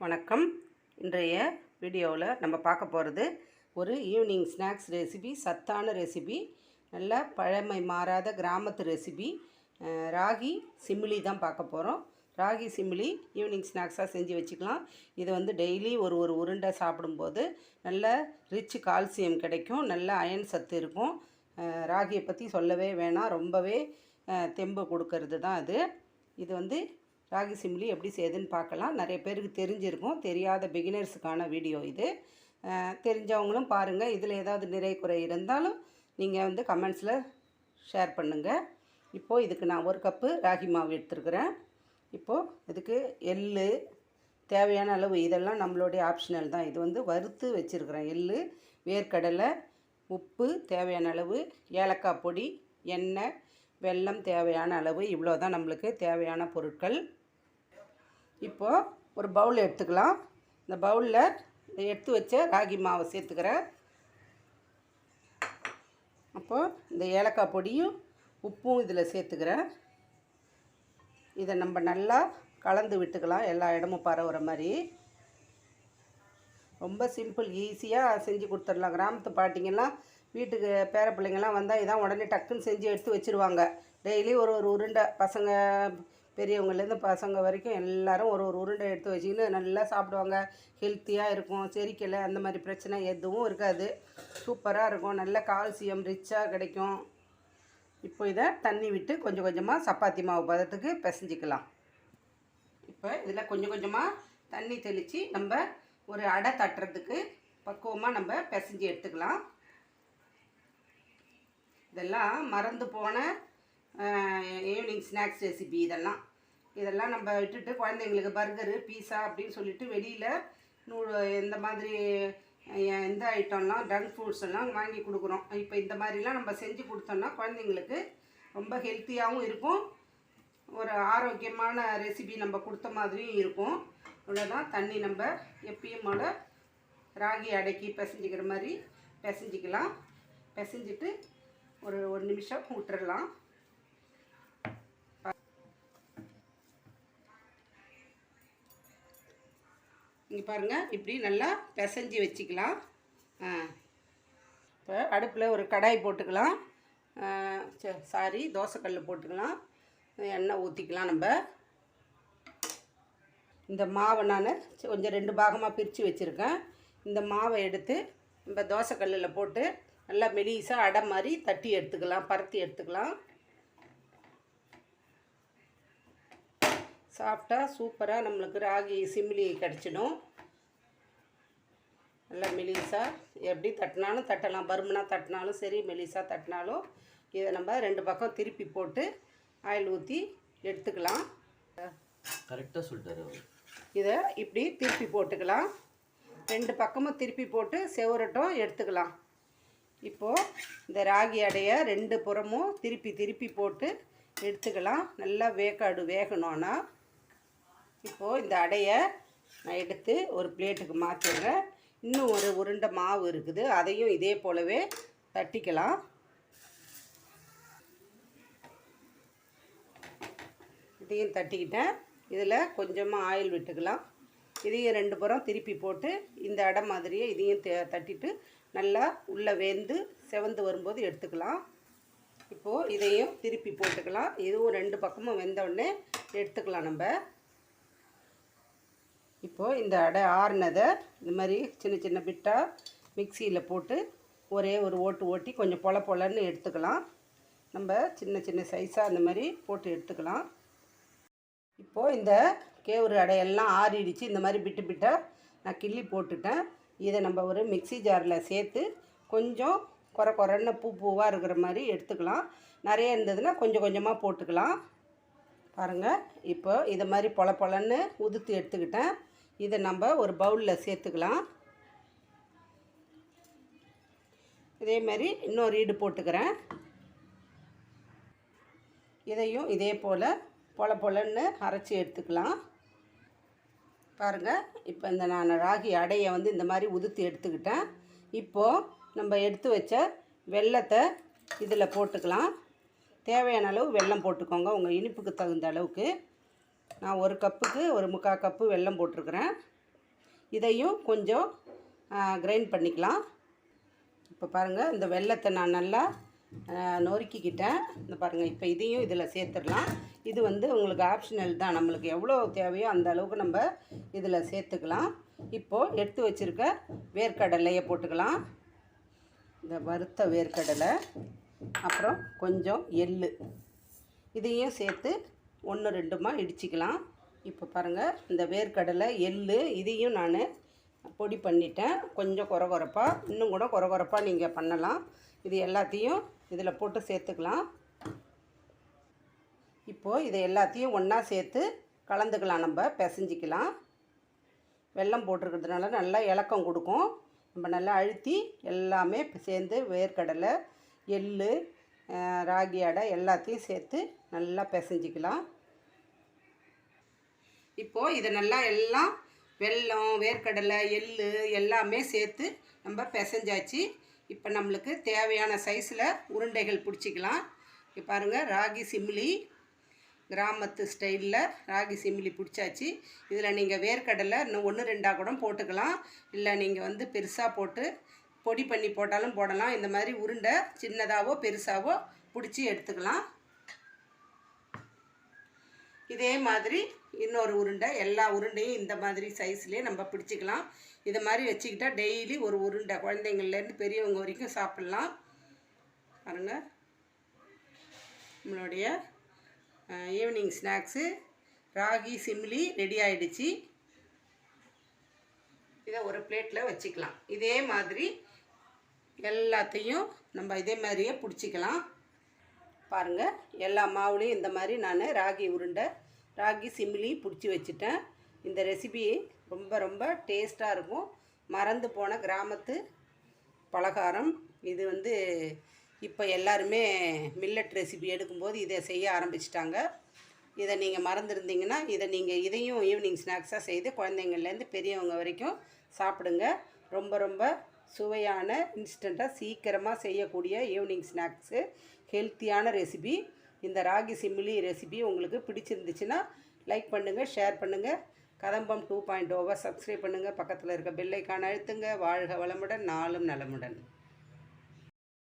வணக்கம். இன்றைய வீடியோவில் நம்ம பார்க்க போகிறது ஒரு ஈவினிங் ஸ்நாக்ஸ் ரெசிபி சத்தான ரெசிபி நல்ல பழமை மாறாத கிராமத்து ரெசிபி. ராகி சிமிலி தான் பார்க்க போகிறோம். ராகி சிமிலி ஈவினிங் ஸ்நாக்ஸாக செஞ்சு வச்சுக்கலாம். இது வந்து டெய்லி ஒரு ஒரு உருண்டை சாப்பிடும்போது நல்ல ரிச் கால்சியம் கிடைக்கும் நல்ல அயன் சத்து இருக்கும். ராகியை பற்றி சொல்லவே வேணாம். ரொம்பவே தெம்பு கொடுக்கறது தான் அது. இது வந்து ராகி சிம்லி எப்படி செய்யுதுன்னு பார்க்கலாம். நிறைய பேருக்கு தெரிஞ்சிருக்கும். தெரியாத பிகினர்ஸுக்கான வீடியோ இது. தெரிஞ்சவங்களும் பாருங்கள் இதில் ஏதாவது நிறை குறை இருந்தாலும் நீங்கள் வந்து கமெண்ட்ஸில் ஷேர் பண்ணுங்கள் இப்போது இதுக்கு நான் ஒரு கப்பு ராகி மாவு எடுத்துருக்குறேன். இப்போது இதுக்கு எள் தேவையான அளவு இதெல்லாம் நம்மளுடைய ஆப்ஷனல் தான். இது வந்து வறுத்து வச்சுருக்குறேன். எள் வேர்க்கடலை உப்பு தேவையான அளவு ஏலக்காய் பொடி எண்ணெய் வெல்லம் தேவையான அளவு. இவ்வளோ தான் நம்மளுக்கு தேவையான பொருட்கள். இப்போது ஒரு பவுல் எடுத்துக்கலாம். இந்த பவுலில் எடுத்து வச்ச ராகி மாவை சேர்த்துக்கிறேன். அப்போது இந்த ஏலக்காய் பொடியும் உப்பும் இதில் சேர்த்துக்கிறேன். இதை நம்ம நல்லா கலந்து விட்டுக்கலாம். எல்லா இடமும் பரவுற மாதிரி. ரொம்ப சிம்பிள் ஈஸியாக செஞ்சு கொடுத்துடலாம். கிராமத்து பாட்டிங்கெல்லாம் வீட்டுக்கு பேர பிள்ளைங்கள்லாம் வந்தால் இதான் உடனே டக்குன்னு செஞ்சு எடுத்து வச்சுருவாங்க. டெய்லி ஒரு ஒரு உருண்டை பசங்க பெரியவங்கலேருந்து பசங்க வரைக்கும் எல்லாரும் ஒரு ஒரு உருண்டை எடுத்து வச்சுக்கின்னு நல்லா சாப்பிடுவாங்க. ஹெல்த்தியாக இருக்கும். செரிக்கலை அந்த மாதிரி பிரச்சனை எதுவும் இருக்காது. சூப்பராக இருக்கும். நல்ல கால்சியம் ரிச்சாக கிடைக்கும். இப்போ இதை தண்ணி விட்டு கொஞ்சம் கொஞ்சமாக சப்பாத்தி மாவு பதத்துக்கு பிசைஞ்சிக்கலாம். இப்போ இதில் கொஞ்சம் கொஞ்சமாக தண்ணி தெளித்து நம்ம ஒரு அடை தட்டுறதுக்கு பக்குவமாக நம்ம பிசைஞ்சு எடுத்துக்கலாம். இதெல்லாம் மறந்து போன ஈவினிங் ஸ்நாக்ஸ் ரெசிபி இதெல்லாம். இதெல்லாம் நம்ம விட்டுட்டு குழந்தைங்களுக்கு பர்கரு பீஸா அப்படின்னு சொல்லிட்டு வெளியில் நூ இந்த மாதிரி இந்த ஐட்டம்லாம் ட்ரங்க் ஃப்ரூட்ஸ் எல்லாம் வாங்கி கொடுக்குறோம். இப்போ இந்த மாதிரிலாம் நம்ம செஞ்சு கொடுத்தோம்னா குழந்தைங்களுக்கு ரொம்ப ஹெல்த்தியாகவும் இருக்கும். ஒரு ஆரோக்கியமான ரெசிபி நம்ம கொடுத்த மாதிரியும் இருக்கும். இவ்வளோதான் தண்ணி நம்ம எப்பயும் போல் ராகி அடக்கி பிசைஞ்சிக்கிற மாதிரி பிசைஞ்சிக்கலாம். பிசைஞ்சிட்டு ஒரு ஒரு நிமிஷம் விட்டுறலாம் இங்கே பாருங்கள் இப்படி நல்லா பிசைஞ்சு வச்சுக்கலாம். இப்போ அடுப்பில் ஒரு கடாய் போட்டுக்கலாம். சாரி தோசைக்கல் போட்டுக்கலாம். எண்ணெய் ஊற்றிக்கலாம் நம்ம. இந்த மாவை நான் கொஞ்சம் ரெண்டு பாகமாக பிரித்து வச்சுருக்கேன். இந்த மாவை எடுத்து நம்ம தோசைக்கல்லில் போட்டு நல்லா மெலிசாக அடை மாதிரி தட்டி எடுத்துக்கலாம் பருத்தி எடுத்துக்கலாம். சாப்பிட்டா சூப்பராக நம்மளுக்கு ராகி சிம்லி கிடச்சிடும். நல்லா மெலிசா எப்படி தட்டினாலும் தட்டலாம். பருமனாக தட்டினாலும் சரி மெலிசா தட்டினாலும் இதை நம்ம ரெண்டு பக்கம் திருப்பி போட்டு ஆயில் ஊற்றி எடுத்துக்கலாம். கரெக்டாக சொல்லிட்டாரு இதை இப்படி திருப்பி போட்டுக்கலாம். ரெண்டு பக்கமும் திருப்பி போட்டு செவரட்டும் எடுத்துக்கலாம். இப்போது இந்த ராகி அடையை ரெண்டு புறமும் திருப்பி திருப்பி போட்டு எடுத்துக்கலாம். நல்லா வேக்காடு வேகணும்னா இப்போது இந்த அடையை நான் எடுத்து ஒரு பிளேட்டுக்கு மாற்றிடுறேன் இன்னும் ஒரு உருண்டை மாவு இருக்குது. அதையும் இதே போலவே தட்டிக்கலாம். இதையும் தட்டிக்கிட்டேன். இதில் கொஞ்சமாக ஆயில் விட்டுக்கலாம். இதையும் ரெண்டு புறம் திருப்பி போட்டு இந்த அடை மாதிரியே இதையும் தே- தட்டிட்டு நல்லா உள்ளே வெந்து செவந்து வரும்போது எடுத்துக்கலாம். இப்போது இதையும் திருப்பி போட்டுக்கலாம். இதுவும் ரெண்டு பக்கமும் வெந்த உடனே எடுத்துக்கலாம் நம்ம. இப்போது இந்த அடை ஆறுனதை இந்த மாதிரி சின்ன சின்ன பிட்டாக மிக்சியில் போட்டு ஒரே ஒரு ஓட்டு ஓட்டி கொஞ்சம் பொல பொலன்னு எடுத்துக்கலாம். நம்ம சின்ன சின்ன சைஸாக அந்த மாதிரி போட்டு எடுத்துக்கலாம். இப்போது இந்த கேவுரு அடையெல்லாம் ஆறிடுச்சு. இந்த மாதிரி பிட்டு பிட்டாக நான் கிள்ளி போட்டுட்டேன். இதை நம்ம ஒரு மிக்ஸி ஜாரில் சேர்த்து கொஞ்சம் குறை குறைன்னு பூ பூவாக இருக்கிற மாதிரி எடுத்துக்கலாம். நிறைய இருந்ததுன்னா கொஞ்சம் கொஞ்சமாக போட்டுக்கலாம். பாருங்கள் இப்போ இதை மாதிரி பொல பொலன்னு உதுத்து எடுத்துக்கிட்டேன். இதை நம்ம ஒரு பவுலில் சேர்த்துக்கலாம். இதே மாதிரி இன்னொரு ஈடு போட்டுக்கிறேன். இதையும் இதே போல் பொல பொலன்னு அரைச்சி எடுத்துக்கலாம். பாருங்கள் இப்போ இந்த நான் ராகி அடையை வந்து இந்த மாதிரி உதுத்து எடுத்துக்கிட்டேன். இப்போது நம்ம எடுத்து வச்ச வெல்லத்தை இதில் போட்டுக்கலாம். தேவையான அளவு வெல்லம் போட்டுக்கோங்க உங்கள் இனிப்புக்கு தகுந்த அளவுக்கு. நான் ஒரு கப்புக்கு ஒரு முக்கால் கப்பு வெல்லம் போட்டிருக்கிறேன். இதையும் கொஞ்சம் கிரைண்ட் பண்ணிக்கலாம். இப்போ பாருங்கள் இந்த வெள்ளத்தை நான் நல்லா நொறுக்கிக்கிட்டேன். இந்த பாருங்கள் இப்போ இதையும் இதில் சேர்த்துடலாம். இது வந்து உங்களுக்கு ஆப்ஷனல் தான். நம்மளுக்கு எவ்வளோ தேவையோ அந்த அளவுக்கு நம்ம இதில் சேர்த்துக்கலாம். இப்போது எடுத்து வச்சுருக்க வேர்க்கடலையை போட்டுக்கலாம். இந்த வறுத்த வேர்க்கடலை அப்புறம் கொஞ்சம் எள் இதையும் சேர்த்து ஒன்று ரெண்டுமா இடிச்சிக்கலாம். இப்போ பாருங்கள் இந்த வேர்க்கடலை எள்ளு இதையும் நான் பொடி பண்ணிட்டேன். கொஞ்சம் குறை குறைப்பாக இன்னும் கூட குறை குறைப்பாக நீங்கள் பண்ணலாம். இது எல்லாத்தையும் இதில் போட்டு சேர்த்துக்கலாம். இப்போது இதை எல்லாத்தையும் ஒன்றா சேர்த்து கலந்துக்கலாம். நம்ம பிசைஞ்சிக்கலாம். வெல்லம் போட்டிருக்கிறதுனால நல்லா இலக்கம் கொடுக்கும். நம்ம நல்லா அழுத்தி எல்லாமே சேர்ந்து வேர்க்கடலை எள்ளு ராகி அடை எல்லாத்தையும் சேர்த்து நல்லா பிசைஞ்சிக்கலாம். இப்போது இதை நல்லா எல்லாம் வெல்லம் வேர்க்கடலை எள்ளு எல்லாமே சேர்த்து நம்ம பிசைஞ்சாச்சு. இப்போ நம்மளுக்கு தேவையான சைஸில் உருண்டைகள் பிடிச்சிக்கலாம். இப்போ பாருங்கள் ராகி சிம்லி. கிராமத்து ஸ்டைலில் ராகி சிம்லி பிடிச்சாச்சு. இதில் நீங்கள் வேர்க்கடலை இன்னும் ஒன்று ரெண்டாக கூட போட்டுக்கலாம். இல்லை நீங்கள் வந்து பெருசாக போட்டு பொடி பண்ணி போட்டாலும் போடலாம். இந்த மாதிரி உருண்டை சின்னதாகவோ பெருசாகவோ பிடிச்சி எடுத்துக்கலாம். இதே மாதிரி இன்னொரு உருண்டை எல்லா உருண்டையும் இந்த மாதிரி சைஸ்லேயே நம்ம பிடிச்சிக்கலாம். இதை மாதிரி வச்சுக்கிட்டா டெய்லி ஒரு உருண்டை குழந்தைங்கள்லேருந்து பெரியவங்க வரைக்கும் சாப்பிட்லாம். பாருங்க. நம்மளுடைய evening snacks ragi simili ready ஆகிடுச்சி இதை ஒரு பிளேட்டில் வச்சுக்கலாம். இதே மாதிரி எல்லாத்தையும் நம்ம இதே மாதிரியே பிடிச்சிக்கலாம். பாருங்கள் எல்லா மாவுலேயும் இந்த மாதிரி நான் ராகி உருண்டை ராகி சிம்லி பிடிச்சி வச்சுட்டேன். இந்த ரெசிபி ரொம்ப ரொம்ப டேஸ்ட்டாக இருக்கும். மறந்து போன கிராமத்து பலகாரம். இது வந்து இப்போ எல்லாருமே மில்லட் ரெசிபி எடுக்கும்போது இதை செய்ய ஆரம்பிச்சிட்டாங்க. இதை நீங்கள் மறந்துருந்தீங்கன்னா இதை நீங்கள் இதையும் ஈவினிங் ஸ்நாக்ஸாக செய்து குழந்தைங்கள்லேருந்து பெரியவங்க வரைக்கும் சாப்பிடுங்க. ரொம்ப ரொம்ப சுவையான இன்ஸ்டண்ட்டாக சீக்கிரமாக செய்யக்கூடிய ஈவினிங் ஸ்நாக்ஸு ஹெல்த்தியான ரெசிபி இந்த ராகி சிம்மிலி ரெசிபி உங்களுக்கு பிடிச்சிருந்துச்சுன்னா லைக் பண்ணுங்கள் ஷேர் பண்ணுங்கள் கதம்பம் டூ பாயிண்ட் ஓவர் சப்ஸ்கிரைப் பண்ணுங்கள் பக்கத்தில் இருக்க பெல்லைக்கான அழுத்துங்க. வாழ்க வளமுடன் நாளும் நலமுடன்.